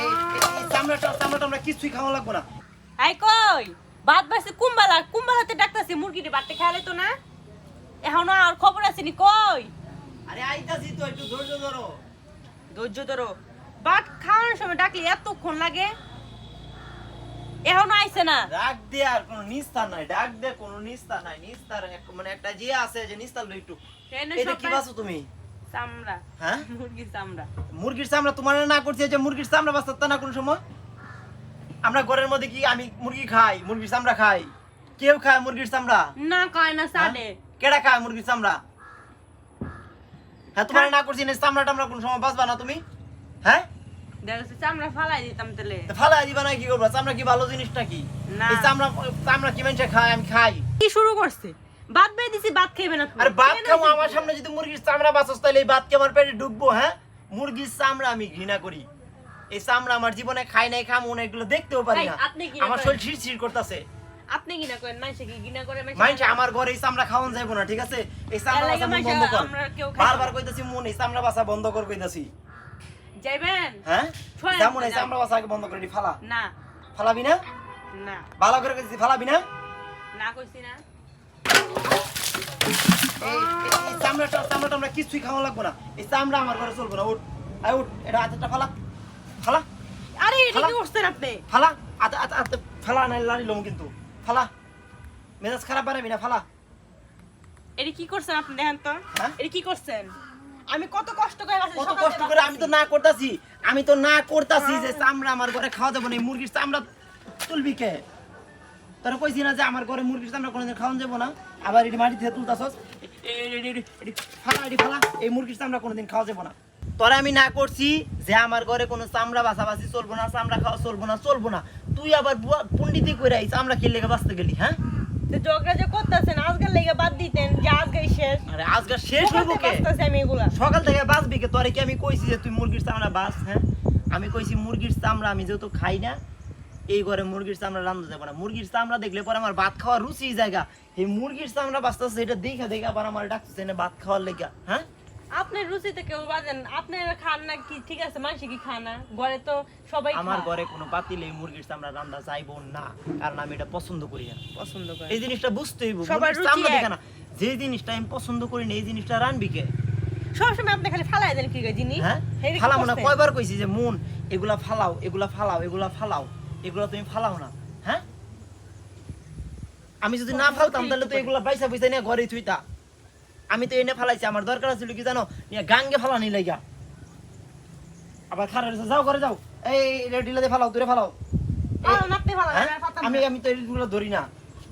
এই এই চামড়াটা চামড়াটা আমরা কিছুই খাওয়া লাগবো না। আই কই? বাদ বাসে কুম্বালা কুম্বালাতে ডাকতাছি মুরগিটি বাড়তে খেয়ালে তো না? এখনও আর খবর আসেনি কই? আরে আইতাছি তো একটু ধৈর্য ধরো। ধৈর্য ধরো। খাওয়ানোর সময় ডাকলে এতক্ষণ লাগে। এখনও আইছে না। ডাক দে আর কোনো নিস্তার নাই ডাক দে কোনো নিস্তার নাই। নিস্তার মানে একটা যে আছে যে নিস্তার লই একটু। এটা কি বাসো তুমি? চামড়া। হ্যাঁ? মুরগির চামড়া। মুরগির চামড়া তোমার না করছে যে মুরগির চামড়া বাঁচতে না কোন সময়। আমরা ঘরের মধ্যে কি আমি মুরগি খাই মুরগির চামড়া খাই? কেউ খায় মুরগির চামড়া? না কয় না সাডে কেডা খায় মুরগির চামড়া? হ্যাঁ তোমার না করছি না চামড়া টামড়া কোন সময় বাঁচবা না তুমি? হ্যাঁ? চামড়া ফালাই দিতাম তাহলে। তো ফালা দিবা না কি করবা? চামড়া কি ভালো জিনিসটা কি? এই চামড়া চামড়া কি মানুষে খায় আমি খাই। কি শুরু করছে? ভাত বেয়ে দিছি ভাত খাইবে না আরে ভাত দিছি? আমার সামনে যদি মুরগির চামড়া বাঁচস তাহলে এই ভাত কি আমার পেটে ঢুকবো হ্যাঁ? মুরগির চামড়া আমি ঘৃণা করি। এই চামড়া আমার জীবনে খাই নাই খামো না এগুলো দেখতেও পারি না। আমার শরীর শিরশির করতেছে। আপনি কি করেন মাইসে কি গিনা করে মাইসে আমার ঘরে এই চামড়া খাওয়ান যাইবো না ঠিক আছে? এই চামড়া বাসা বন্ধ কর। আমরা কেউ খাই না। বারবার কইতাছি মন এই চামড়া বাসা বন্ধ কর কইতাছি। যাইবেন? হ্যাঁ? ছয় যেমন এই চামড়া বাসা আগে বন্ধ করে দি ফালা। না। ফালাবি না? না। ভালো করে ফালাবি না? না কইছি না। এই এই চামড়াটা চামড়াটা আমরা কিছুই খাওয়া লাগবো না। এই চামড়া আমার ঘরে চলবো না উঠ। আয় উঠ এটা হাতেরটা ফালা। ফালা? আরে এটা কি করছেন আপনি? ফালা? আতে আতে আতে ফালা নাই লাড়ি লম কিন্তু। ফালা? মেজাজ খারাপ বানাবি না ফালা? এটা কি করছেন আপনি দেখেন তো? হ্যাঁ? এটা কি করছেন? আমি কত কষ্ট করে কত কষ্ট করে আমি তো না করতাছি। আমি তো না করতাছি যে চামড়া আমার ঘরে খাওয়া যাব না মুরগির চামড়া তুলবি কে? তোরা কইছি না যে আমার ঘরে মুরগির চামড়া কোনোদিন খাওয়ান যাব না? আবার এটি মাটি থেকে তুলতাছস ফালা এটি ফালা এই মুরগির চামড়া কোনোদিন খাওয়া যাব না। তোরা আমি না করছি যে আমার ঘরে কোনো চামড়া বাছাবাছি চলবো না চামড়া খাওয়া চলবো না চলবো না। তুই আবার পন্ডিতি করে খেলে লেগে বাঁচতে গেলি হ্যাঁ? ঝগড়া যে করতেছেন আজকাল লেগে বাদ দিতেন যে আজকেই শেষ। আরে আজকে শেষ হইব কে? আমি এগুলা। সকাল থেকে বাঁচবি কে? তোরে কি আমি কইছি যে তুই মুরগির চামড়া হ্যাঁ? আমি কইছি মুরগির চামড়া আমি যেহেতু খাই না এই ঘরে মুরগির চামড়া রান্ধতে যাব না। মুরগির চামড়া দেখলে পরে আমার ভাত খাওয়ার রুচি জায়গা। এই মুরগির চামড়া বাঁচতেছে এটা দেখা দেখা আবার আমার ডাকতেছে না ভাত খাওয়ার লেগা। হ্যাঁ? আপনার রুচিতে কেউ বাজেন আপনারা খান না কি? ঠিক আছে মানুষ কি খান না? ঘরে তো সবাই আমার ঘরে কোনো পাতিলে এই মুরগির চামড়া রান্ধা চাইব না কারণ আমি এটা পছন্দ করি না। পছন্দ করে এই জিনিসটা বুঝতে হইব সবার চামড়া দেখে না। যে জিনিসটা আমি পছন্দ করি না এই জিনিসটা রানবি কে? সবসময় আপনি খালি ফালাই দেন কি জিনিস? হ্যাঁ? হেরি কি ফালাবো না কয়বার কইছি যে মন এগুলা ফালাও এগুলা ফালাও এগুলা ফালাও। এগুলা তুমি ফালাও না হ্যাঁ? আমি যদি না ফালতাম তাহলে তো এগুলা পয়সা পয়সা নিয়ে ঘরে থুইতা। আমি তো এনে ফালাইছি আমার দরকার ছিল কি জানো? নিয়ে গাঙ্গে ফালানি লাইগা। আবার খারাপ যাও ঘরে যাও। এই রেডিলাতে ফালাও দূরে ফালাও। হ্যাঁ? আমি আমি তো এইগুলো ধরি না।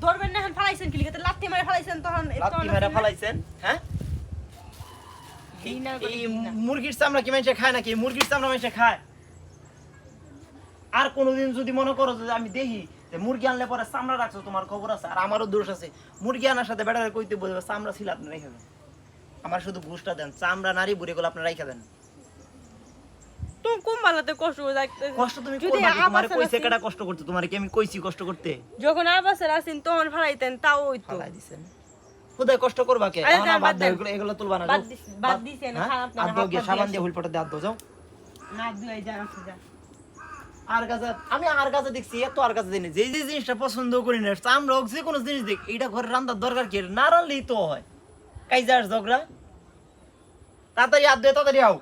ধরবেন না ফালাইছেন কি লিখে? লাত্তি মারে ফালাইছেন তখন লাত্তি মেরা ফালাইছেন হ্যাঁ? এই মুরগির চামড়া কি মানুষে খায় নাকি? মুরগির চামড়া মানুষে খায়? আর কোনোদিন যদি মনে করো যে আমি দেখি যে মুরগি আনলে পরে চামড়া রাখছো তোমার খবর আছে? আর আমারও দোষ আছে। মুরগি আনার সাথে বেটারে কইতে বলবে চামড়া ছিল আপনি রেখে দেন আমার শুধু ঘুষটা দেন চামড়া নারী বুড়ি গুলো আপনি রেখে দেন। তুমি কোন বালাতে কষ্ট করে কষ্ট তুমি যদি করবা কি? তোমারে কইছে আছেন- কষ্ট করতে? তোমারে কি আমি কইছি কষ্ট করতে? যখন আবাসের আসেন তখন ফালাইতেন তাও হইতো ফালাই দিছেন। খুদায় কষ্ট করবা কে? না, না, বাদ বাদ দাও, এগুলো এগুলো তুলবা না বাদ যাও। দিস- বাদ দিছেন, হ্যাঁ? খারাপ না, হাত গিয়ে সাবান দিয়ে দিয়ে হুলপাটা দিয়ে হাত যাও। না দুই আর আমি আর দেখছি, এত আর যে যে জিনিসটা পছন্দ করি না জিনিস দেখ এটা ঘরে রান্নার দরকার কি? না তো হয়। ঝগড়া। তাড়াতাড়ি দিয়ে তাড়াতাড়ি আও।